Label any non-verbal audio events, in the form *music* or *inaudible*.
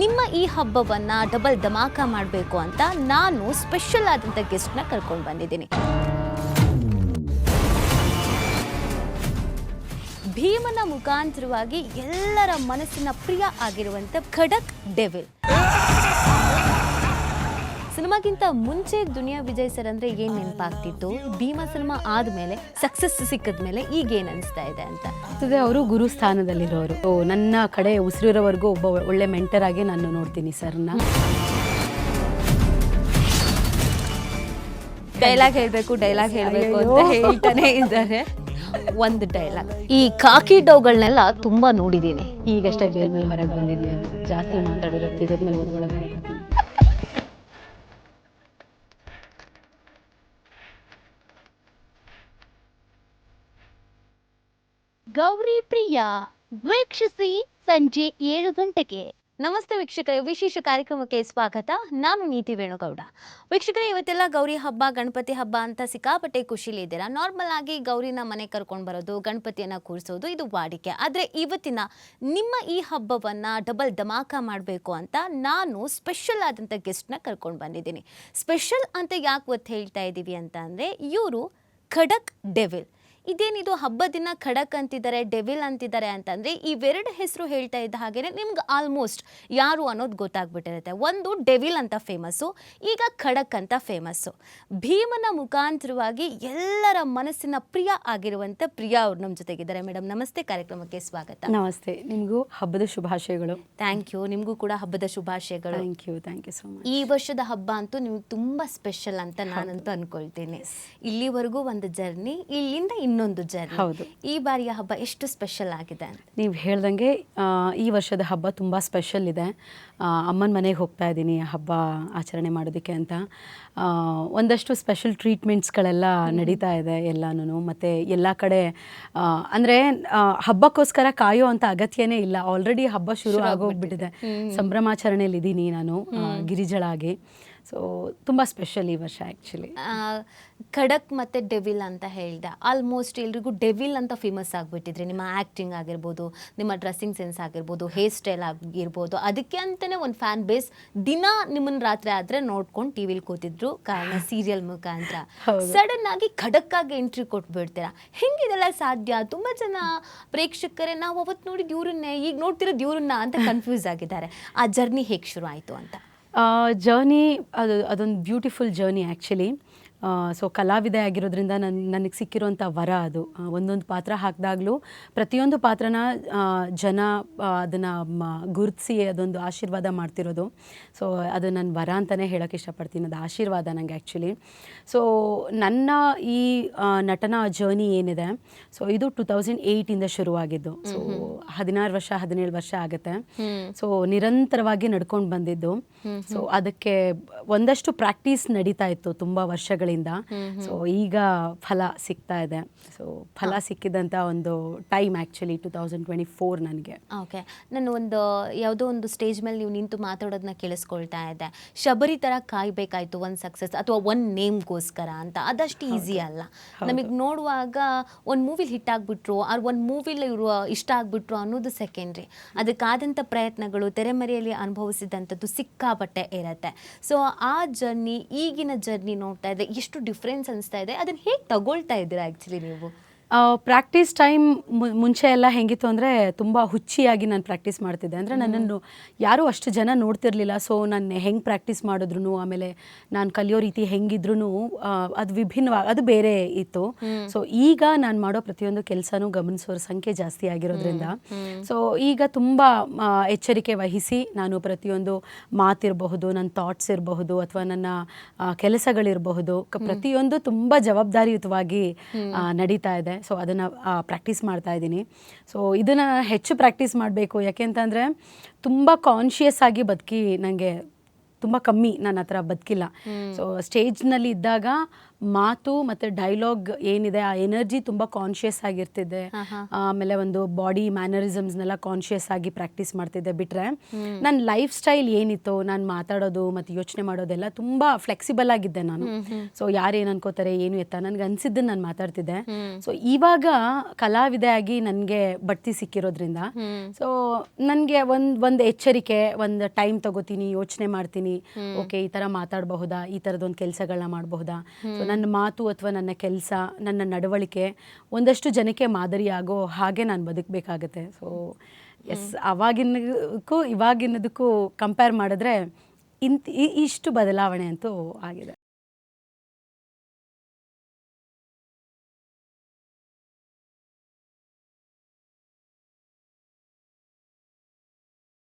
ನಿಮ್ಮ ಈ ಹಬ್ಬವನ್ನ ಡಬಲ್ ಧಮಾಕ ಮಾಡಬೇಕು ಅಂತ ನಾನು ಸ್ಪೆಷಲ್ ಆದಂಥ ಗೆಸ್ಟ್ನ ಕರ್ಕೊಂಡು ಬಂದಿದ್ದೀನಿ. ಭೀಮನ ಮುಖಾಂತರವಾಗಿ ಎಲ್ಲರ ಮನಸ್ಸಿನ ಪ್ರಿಯ ಆಗಿರುವಂತ ಖಡಕ್ ಡೆವಿಲ್ ಸಿನಿಮಾಗಿಂತ ಮುಂಚೆ ದುನಿಯಾ ವಿಜಯ್ ಸರ್ ಅಂದ್ರೆ ಏನ್ ನೆನಪಾಗ್ತಿತ್ತು? ಭೀಮಾ ಸಿನಿಮಾ ಆದಮೇಲೆ ಸಕ್ಸಸ್ ಸಿಕ್ಕಿದ್ಮೇಲೆ ಈಗ ಏನ್ ಅನಿಸ್ತಾ ಇದೆ ಅಂತ? ಅದೇ ಅವರು ಗುರು ಸ್ಥಾನದಲ್ಲಿರೋರು. ಓ, ನನ್ನ ಕಡೆ ಉಸಿರಿರೋವರೆಗೂ ಒಬ್ಬ ಒಳ್ಳೆ ಮೆಂಟರ್ ಆಗಿ ನಾನು ನೋಡ್ತೀನಿ ಸರ್ನ ಡೈಲಾಗ್ ಹೇಳ್ಬೇಕು ಡೈಲಾಗ್ ಹೇಳ್ಬೇಕು ಅಂತ ಹೇಳ್ತಾನೆ ಇದ್ದಾರೆ. ಒಂದು ಡೈಲಾಗ್ ಈ ಕಾಕಿ ಡೋಗಳನ್ನೆಲ್ಲ ತುಂಬಾ ನೋಡಿದ್ದೀನಿ. ಈಗಷ್ಟೇ ಬೇರೆ ಮೇಲೆ ಹೊರಗೆ ಬಂದಿದ್ದೀನಿ. ಜಾಸ್ತಿ ಮಾತಾಡಿರೋ ಮೇಲೆ ಗೌರಿ ಪ್ರಿಯಾ, ವೀಕ್ಷಿಸಿ ಸಂಜೆ ಏಳು ಗಂಟೆಗೆ. ನಮಸ್ತೆ ವೀಕ್ಷಕರೇ, ವಿಶೇಷ ಕಾರ್ಯಕ್ರಮಕ್ಕೆ ಸ್ವಾಗತ. ನಾನು ನೀತಿ ವೇಣುಗೌಡ. ವೀಕ್ಷಕರೇ, ಇವತ್ತೆಲ್ಲ ಗೌರಿ ಹಬ್ಬ, ಗಣಪತಿ ಹಬ್ಬ ಅಂತ ಸಿಕ್ಕಾಪಟ್ಟೆ ಖುಷಿಲಿ ಇದ್ದೀರಾ ನಾರ್ಮಲ್ ಆಗಿ ಗೌರಿನ ಮನೆ ಕರ್ಕೊಂಡು ಬರೋದು, ಗಣಪತಿಯನ್ನ ಕೂರಿಸೋದು, ಇದು ವಾಡಿಕೆ. ಆದರೆ ಇವತ್ತಿನ ನಿಮ್ಮ ಈ ಹಬ್ಬವನ್ನ ಡಬಲ್ ಧಮಾಕ ಮಾಡಬೇಕು ಅಂತ ನಾನು ಸ್ಪೆಷಲ್ ಆದಂಥ ಗೆಸ್ಟ್ನ ಕರ್ಕೊಂಡು ಬಂದಿದ್ದೀನಿ. ಸ್ಪೆಷಲ್ ಅಂತ ಯಾಕೆ ಒತ್ತು ಹೇಳ್ತಾ ಇದ್ದೀವಿ ಅಂತ ಅಂದರೆ, ಇವರು ಖಡಕ್ ಡೆವಿಲ್ ಇದೇನಿದು ಹಬ್ಬದ ದಿನ ಖಡಕ್ ಅಂತಿದ್ದಾರೆ ಡೆವಿಲ್ ಅಂತಿದ್ದಾರೆ ಅಂತಂದ್ರೆ ಇವೆರಡು ಹೆಸರು ಹೇಳ್ತಾ ಇದ್ದ ಹಾಗೇನೆ ನಿಮ್ಗೆ ಆಲ್ಮೋಸ್ಟ್ ಯಾರು ಅನ್ನೋದು ಗೊತ್ತಾಗ್ಬಿಟ್ಟಿರುತ್ತೆ. ಒಂದು ಡೆವಿಲ್ ಅಂತ ಫೇಮಸ್ಸು ಈಗ ಖಡಕ್ ಅಂತ ಫೇಮಸ್ಸು ಭೀಮನ ಮುಖಾಂತರವಾಗಿ ಎಲ್ಲರ ಮನಸ್ಸಿನ ಪ್ರಿಯ ಆಗಿರುವಂಥ ಪ್ರಿಯಾ ಅವ್ರು ನಮ್ಮ ಜೊತೆಗಿದ್ದಾರೆ. ಮೇಡಮ್ ನಮಸ್ತೆ. ಕಾರ್ಯಕ್ರಮಕ್ಕೆ ಸ್ವಾಗತ. ನಮಸ್ತೆ. ನಿಮಗೂ ಹಬ್ಬದ ಶುಭಾಶಯಗಳು. ಥ್ಯಾಂಕ್ ಯು ನಿಮಗೂ ಕೂಡ ಹಬ್ಬದ ಶುಭಾಶಯಗಳು. Thank you thank you so much ಈ ವರ್ಷದ ಹಬ್ಬ ಅಂತೂ ನಿಮ್ಗೆ ತುಂಬಾ ಸ್ಪೆಷಲ್ ಅಂತ ನಾನಂತೂ ಅನ್ಕೊಳ್ತೀನಿ. ಇಲ್ಲಿವರೆಗೂ ಒಂದು ಜರ್ನಿ ಇಲ್ಲಿಂದ ಇನ್ನೊಂದು ಜರ್ನಿ. ಹೌದು. ಈ ಬಾರಿಯ ಹಬ್ಬ ಎಷ್ಟು ಸ್ಪೆಷಲ್ ಆಗಿದೆ ಅಂತ? ನೀವು ಹೇಳ್ದಂಗೆ ಆ, ಈ ವರ್ಷದ ಹಬ್ಬ ತುಂಬ ಸ್ಪೆಷಲ್ ಇದೆ. ಅಮ್ಮನ ಮನೆಗೆ ಹೋಗ್ತಾ ಇದ್ದೀನಿ ಹಬ್ಬ ಆಚರಣೆ ಮಾಡೋದಕ್ಕೆ ಅಂತ. ಆ, ಒಂದಷ್ಟು ಸ್ಪೆಷಲ್ ಟ್ರೀಟ್ಮೆಂಟ್ಸ್ಗಳೆಲ್ಲ ನಡೀತಾ ಇದೆ ಎಲ್ಲನೂ ಮತ್ತು ಎಲ್ಲ ಕಡೆ ಅಂದರೆ ಹಬ್ಬಕ್ಕೋಸ್ಕರ ಕಾಯೋ ಅಂತ ಅಗತ್ಯನೇ ಇಲ್ಲ. ಆಲ್ರೆಡಿ ಹಬ್ಬ ಶುರು ಆಗೋಗ್ಬಿಟ್ಟಿದೆ. ಸಂಭ್ರಮಾಚರಣೆಯಲ್ಲಿ ಇದ್ದೀನಿ ನಾನು ಆ, ಗಿರಿಜಳಾಗಿ. ಸೊ ತುಂಬ ಸ್ಪೆಷಲ್ ಈ ವರ್ಷ ಆ್ಯಕ್ಚುಲಿ ಖಡಕ್ ಮತ್ತೆ ಡೆವಿಲ್ ಅಂತ ಹೇಳಿದೆ. ಆಲ್ಮೋಸ್ಟ್ ಎಲ್ರಿಗೂ ಡೆವಿಲ್ ಅಂತ ಫೇಮಸ್ ಆಗಿಬಿಟ್ಟಿದ್ರಿ ನಿಮ್ಮ ಆ್ಯಕ್ಟಿಂಗ್ ಆಗಿರ್ಬೋದು ನಿಮ್ಮ ಡ್ರೆಸ್ಸಿಂಗ್ ಸೆನ್ಸ್ ಆಗಿರ್ಬೋದು ಹೇರ್ ಸ್ಟೈಲ್ ಆಗಿರ್ಬೋದು ಅದಕ್ಕೆ ಅಂತಲೇ ಒಂದು ಫ್ಯಾನ್ ಬೇಸ್ ದಿನ ನಿಮ್ಮನ್ನು ರಾತ್ರಿ ಆದರೆ ನೋಡ್ಕೊಂಡು ಟಿ ವಿಲಿ ಕೂತಿದ್ರು ಕಾರಣ *laughs* ಸೀರಿಯಲ್ ಮುಖಾಂತರ. ಸಡನ್ ಆಗಿ ಖಡಕ್ ಆಗಿ ಎಂಟ್ರಿ ಕೊಟ್ಬಿಡ್ತೀರಾ ಹೆಂಗಿದೆಲ್ಲ ಸಾಧ್ಯ? ತುಂಬ ಜನ ಪ್ರೇಕ್ಷಕರೇ ನಾವು ಅವತ್ತು ನೋಡಿದ ಇವ್ರನ್ನೇ ಈಗ ನೋಡ್ತಿರೋದು ಇವ್ರನ್ನ ಅಂತ ಕನ್ಫ್ಯೂಸ್ ಆಗಿದ್ದಾರೆ. ಆ ಜರ್ನಿ ಹೇಗೆ ಶುರು ಆಯಿತು ಅಂತ. ಜರ್ನಿ ಅದು ಅದೊಂದು ಬ್ಯೂಟಿಫುಲ್ ಜರ್ನಿ ಆ್ಯಕ್ಚುಲಿ ಸೊ ಕಲಾವಿದೆ ಆಗಿರೋದ್ರಿಂದ ನನ್ನ ನನಗೆ ಸಿಕ್ಕಿರೋಂಥ ವರ ಅದು. ಒಂದೊಂದು ಪಾತ್ರ ಹಾಕಿದಾಗಲೂ ಪ್ರತಿಯೊಂದು ಪಾತ್ರನ ಜನ ಅದನ್ನು ಗುರುತಿಸಿ ಅದೊಂದು ಆಶೀರ್ವಾದ ಮಾಡ್ತಿರೋದು. ಸೊ ಅದು ನನ್ನ ವರ ಅಂತಲೇ ಹೇಳೋಕ್ಕೆ ಇಷ್ಟಪಡ್ತೀನಿ. ಅದು ಆಶೀರ್ವಾದ ನನಗೆ ಆ್ಯಕ್ಚುಲಿ ಸೊ ನನ್ನ ಈ ನಟನಾ ಜರ್ನಿ ಏನಿದೆ ಸೊ ಇದು ಟು ತೌಸಂಡ್ ಏಯ್ಟಿಂದ ಶುರುವಾಗಿದ್ದು. ಸೊ ಹದಿನಾರು ವರ್ಷ ಹದಿನೇಳು ವರ್ಷ ಆಗುತ್ತೆ. ಸೊ ನಿರಂತರವಾಗಿ ನಡ್ಕೊಂಡು ಬಂದಿದ್ದು. ಸೊ ಅದಕ್ಕೆ ಒಂದಷ್ಟು ಪ್ರಾಕ್ಟೀಸ್ ನಡೀತಾ ಇತ್ತು ತುಂಬ ವರ್ಷಗಳಿಂದ. ಸೊ ಈಗ ಫಲ ಸಿಗ್ತಾ ಇದೆ. ಸೊ ಫಲ ಸಿಕ್ಕಿದಂತ ಒಂದು time actually two thousand twenty four ನನಗೆ. ಓಕೆ ನಾನು ಒಂದು ಯಾವುದೋ ಒಂದು ಸ್ಟೇಜ್ ಮೇಲೆ ನೀವು ನಿಂತು ಮಾತಾಡೋದನ್ನ ಕೇಳಿಸ್ಕೊಳ್ತಾ ಇದ್ದೆ. ಶಬರಿ ತರ ಕಾಯ್ಬೇಕಾಯ್ತು ಒಂದು ಸಕ್ಸಸ್ ಅಥವಾ ಒಂದು ನೇಮ್ಗೋಸ್ಕರ ಅಂತ. ಅದಷ್ಟು ಈಸಿ ಅಲ್ಲ. ನಮಗೆ ನೋಡುವಾಗ ಒಂದು ಮೂವಿಲಿ ಹಿಟ್ ಆಗಿಬಿಟ್ರು ಆರ್ ಒಂದು ಮೂವಿಲಿ ಇರುವ ಇಷ್ಟ ಆಗಿಬಿಟ್ರು ಅನ್ನೋದು ಸೆಕೆಂಡ್ರಿ ಅದಕ್ಕಾದಂಥ ಪ್ರಯತ್ನಗಳು ತೆರೆಮರೆಯಲ್ಲಿ ಅನುಭವಿಸಿದಂಥದ್ದು ಸಿಕ್ಕಾಪಟ್ಟೆ ಇರತ್ತೆ. ಸೊ ಆ ಜರ್ನಿ ಈಗಿನ ಜರ್ನಿ ನೋಡ್ತಾ ಇದೆ ಎಷ್ಟು ಡಿಫ್ರೆನ್ಸ್ ಅನಿಸ್ತಾ ಇದೆ? ಅದನ್ನು ಹೇಗೆ ತಗೊಳ್ತಾ ಇದ್ದೀರಾ ಆ್ಯಕ್ಚುಲಿ ನೀವು? ಪ್ರಾಕ್ಟೀಸ್ ಟೈಮ್ ಮುಂಚೆ ಎಲ್ಲ ಹೆಂಗಿತ್ತು ಅಂದರೆ ತುಂಬ ಹುಚ್ಚಿಯಾಗಿ ನಾನು ಪ್ರಾಕ್ಟೀಸ್ ಮಾಡ್ತಿದ್ದೆ. ಅಂದರೆ ನನ್ನನ್ನು ಯಾರೂ ಅಷ್ಟು ಜನ ನೋಡ್ತಿರ್ಲಿಲ್ಲ. ಸೊ ನಾನು ಹೆಂಗೆ ಪ್ರಾಕ್ಟೀಸ್ ಮಾಡಿದ್ರು ಆಮೇಲೆ ನಾನು ಕಲಿಯೋ ರೀತಿ ಹೆಂಗಿದ್ರು ಅದು ವಿಭಿನ್ನವಾಗಿ ಅದು ಬೇರೆ ಇತ್ತು. ಸೊ ಈಗ ನಾನು ಮಾಡೋ ಪ್ರತಿಯೊಂದು ಕೆಲಸನೂ ಗಮನಿಸೋರ ಸಂಖ್ಯೆ ಜಾಸ್ತಿ ಆಗಿರೋದ್ರಿಂದ. ಸೊ ಈಗ ತುಂಬ ಎಚ್ಚರಿಕೆ ವಹಿಸಿ ನಾನು ಪ್ರತಿಯೊಂದು ಮಾತಿರಬಹುದು ನನ್ನ ಥಾಟ್ಸ್ ಇರಬಹುದು ಅಥವಾ ನನ್ನ ಕೆಲಸಗಳಿರಬಹುದು. ಪ್ರತಿಯೊಂದು ತುಂಬ ಜವಾಬ್ದಾರಿಯುತವಾಗಿ ನಡೀತಾ ಇದೆ. ಸೊ ಅದನ್ನು ಪ್ರಾಕ್ಟೀಸ್ ಮಾಡ್ತಾ ಇದ್ದೀನಿ. ಸೊ ಇದನ್ನು ಹೆಚ್ಚು ಪ್ರಾಕ್ಟೀಸ್ ಮಾಡಬೇಕು. ಯಾಕೆಂತಂದರೆ ತುಂಬ ಕಾನ್ಷಿಯಸ್ ಆಗಿ ಬದುಕಿ ನನಗೆ ತುಂಬ ಕಮ್ಮಿ ನನ್ನ ಹತ್ರ ಬದುಕಿಲ್ಲ. ಸೊ ಸ್ಟೇಜ್ನಲ್ಲಿ ಇದ್ದಾಗ ಮಾತು ಮತ್ತೆ ಡೈಲಾಗ್ ಏನಿದೆ ಆ ಎನರ್ಜಿ ತುಂಬಾ ಕಾನ್ಷಿಯಸ್ ಆಗಿರ್ತಿದ್ದೆ ಆಮೇಲೆ ಒಂದು ಬಾಡಿ ಮ್ಯಾನರಿಸಮ್ಸ್ನೆಲ್ಲ ಕಾನ್ಷಿಯಸ್ ಆಗಿ ಪ್ರಾಕ್ಟೀಸ್ ಮಾಡ್ತಿದ್ದೆ ಬಿಟ್ರೆ. ನನ್ನ ಲೈಫ್ ಸ್ಟೈಲ್ ಏನಿತ್ತು ನಾನು ಮಾತಾಡೋದು ಮತ್ತೆ ಯೋಚನೆ ಮಾಡೋದೆಲ್ಲ ತುಂಬಾ ಫ್ಲೆಕ್ಸಿಬಲ್ ಆಗಿದ್ದೆ ನಾನು. ಸೊ ಯಾರೇನು ಅನ್ಕೋತಾರೆ ಏನು ಎತ್ತ? ನನಗೆ ಅನ್ಸಿದ್ದ ನಾನು ಮಾತಾಡ್ತಿದ್ದೆ. ಸೊ ಇವಾಗ ಕಲಾವಿದೆ ಆಗಿ ನನಗೆ ಬಡ್ತಿ ಸಿಕ್ಕಿರೋದ್ರಿಂದ ಸೊ ನನಗೆ ಒಂದು ಒಂದು ಎಚ್ಚರಿಕೆ ಒಂದು ಟೈಮ್ ತಗೋತೀನಿ ಯೋಚನೆ ಮಾಡ್ತೀನಿ. ಓಕೆ ಈ ತರ ಮಾತಾಡಬಹುದಾ? ಈ ಥರದೊಂದು ಕೆಲಸಗಳನ್ನ ಮಾಡಬಹುದಾ? ಸೊ ನನ್ನ ಮಾತು ಅಥವಾ ನನ್ನ ಕೆಲಸ ನನ್ನ ನಡವಳಿಕೆ ಒಂದಷ್ಟು ಜನಕ್ಕೆ ಮಾದರಿಯಾಗೋ ಹಾಗೆ ನಾನು ಬದುಕಬೇಕಾಗತ್ತೆ. ಸೊ ಎಸ್ ಅವಾಗಿನದಕ್ಕೂ ಇವಾಗಿನದಕ್ಕೂ ಕಂಪೇರ್ ಮಾಡಿದ್ರೆ ಇಂತ ಇಷ್ಟು ಬದಲಾವಣೆ ಅಂತೂ ಆಗಿದೆ.